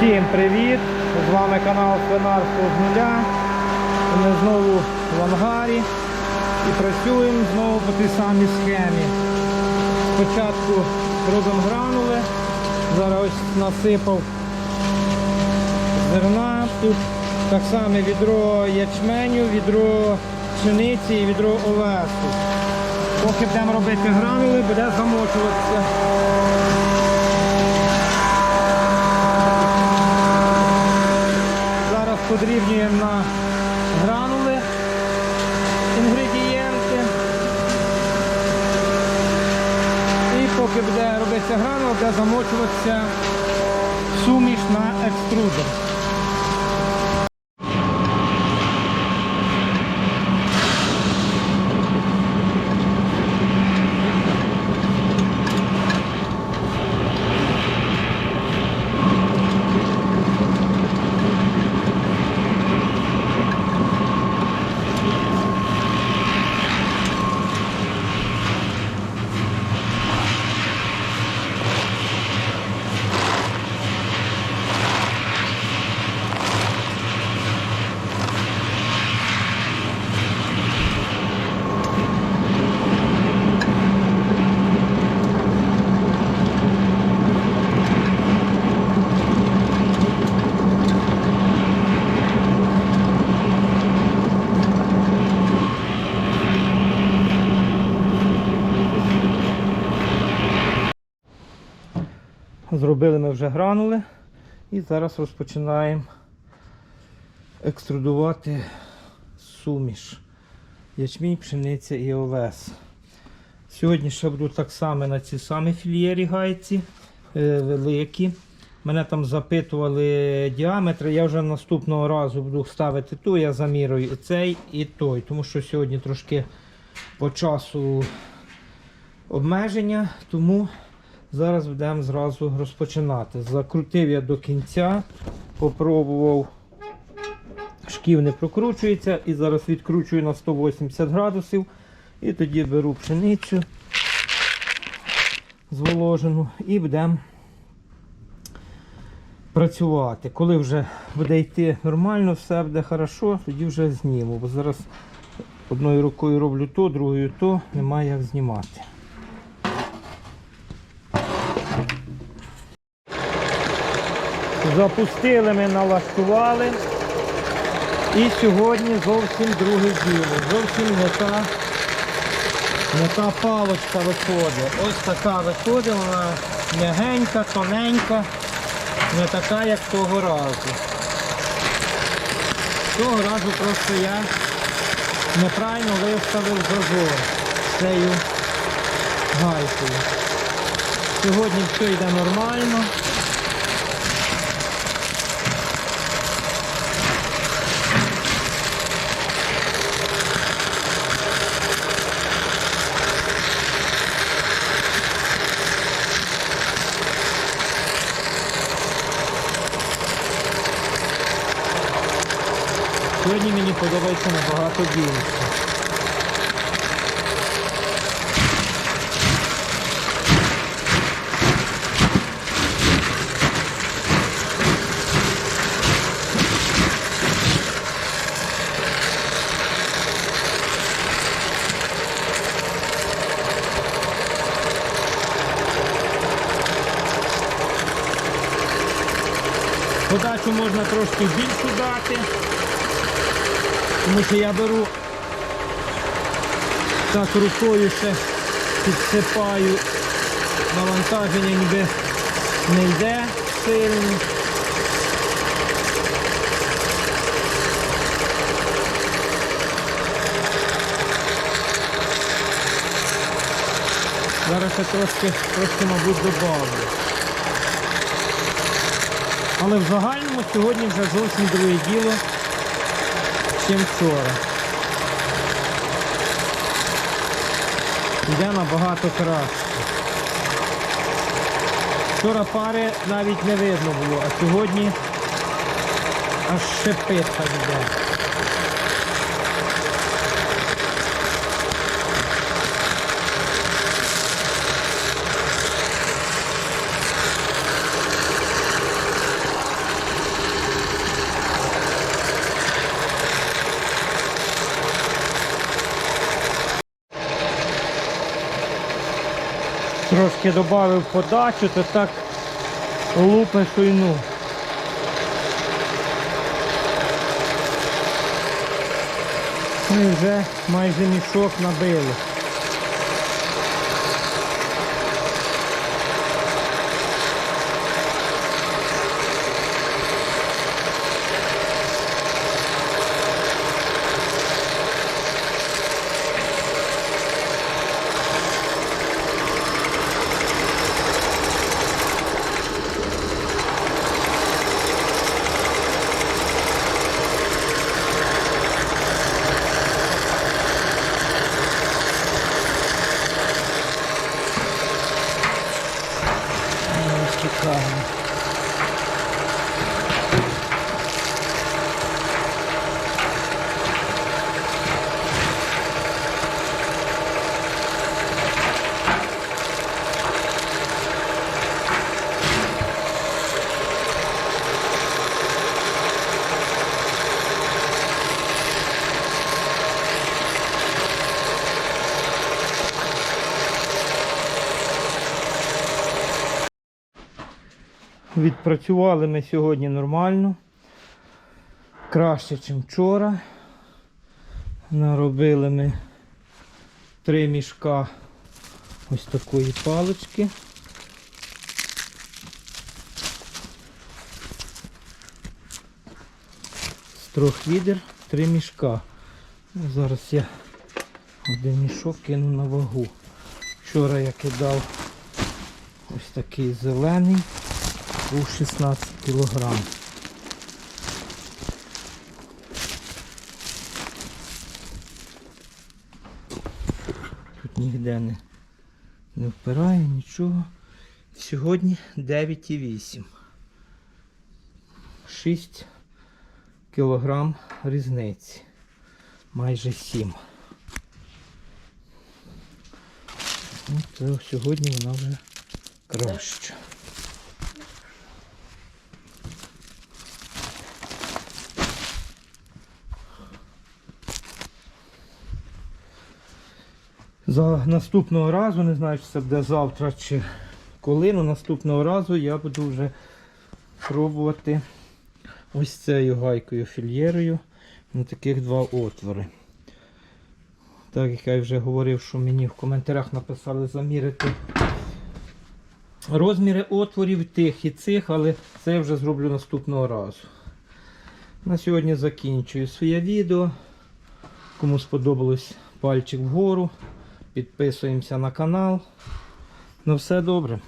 Всім привіт! З вами канал Свинарство з нуля. Ми знову в ангарі і працюємо знову по тій самій схемі. Спочатку робимо гранули, зараз ось насипав зерна. Тут так само відро ячменю, відро пшениці і відро овесу. Поки будемо робити гранули, буде замочуватися. Зараз подрібнюємо на гранули інгредієнти. І поки буде робитися гранула, буде замочуватися суміш на екструдер. Зробили ми вже гранули і зараз розпочинаємо екструдувати суміш. Ячмінь, пшениця і овес. Сьогодні ще буду так само на ці самі фільєрі гайці е, великі. Мене там запитували діаметри. Я вже наступного разу буду ставити ту, я замірюю і цей і той, тому що сьогодні трошки по часу обмеження, тому Зараз будемо зразу розпочинати. Закрутив я до кінця, попробував, шків не прокручується і зараз відкручую на 180 градусів. І тоді беру пшеницю зволожену і будемо працювати. Коли вже буде йти нормально, все буде хорошо, тоді вже зніму. Бо зараз одною рукою роблю то, другою то, немає як знімати. Запустили ми, налаштували. І сьогодні зовсім друге діло. Зовсім не та, не та палочка виходить. Ось така виходить, вона м'ягенька, тоненька, не така, як того разу. Того разу просто я неправильно виставив зазор цією гайкою. Сьогодні все йде нормально. Сьогодні мені подобається набагато більше. Подачу можна трошки більшу дати. Тому що я беру так рукою ще підсипаю, навантаження ніби не йде сильно. Зараз я трошки, трошки, мабуть, добавлю. Але в загальному сьогодні вже зовсім друге діло чим вчора. Йде набагато краще. Вчора пари навіть не видно було, а сьогодні аж шипить так йде. Трошки додав подачу, то так лупе шуйну. Ми вже майже мішок набили. Ось цікаво. Відпрацювали ми сьогодні нормально. Краще, ніж вчора. Наробили ми три мішка ось такої палички. З трьох відер три мішка. Зараз я один мішок кину на вагу. Вчора я кидав ось такий зелений був 16 кілограм. Тут ніде не, не впирає нічого. Сьогодні 9,8. 6 кілограм різниці. Майже 7. Ну, то сьогодні вона вже краща. За наступного разу, не знаю, чи це буде завтра чи коли, але наступного разу я буду вже пробувати ось цією гайкою фільєрою на таких два отвори. Так як я вже говорив, що мені в коментарях написали замірити розміри отворів тих і цих, але це я вже зроблю наступного разу. На сьогодні закінчую своє відео. Кому сподобалось пальчик вгору. Підписуємося на канал. Ну все добре.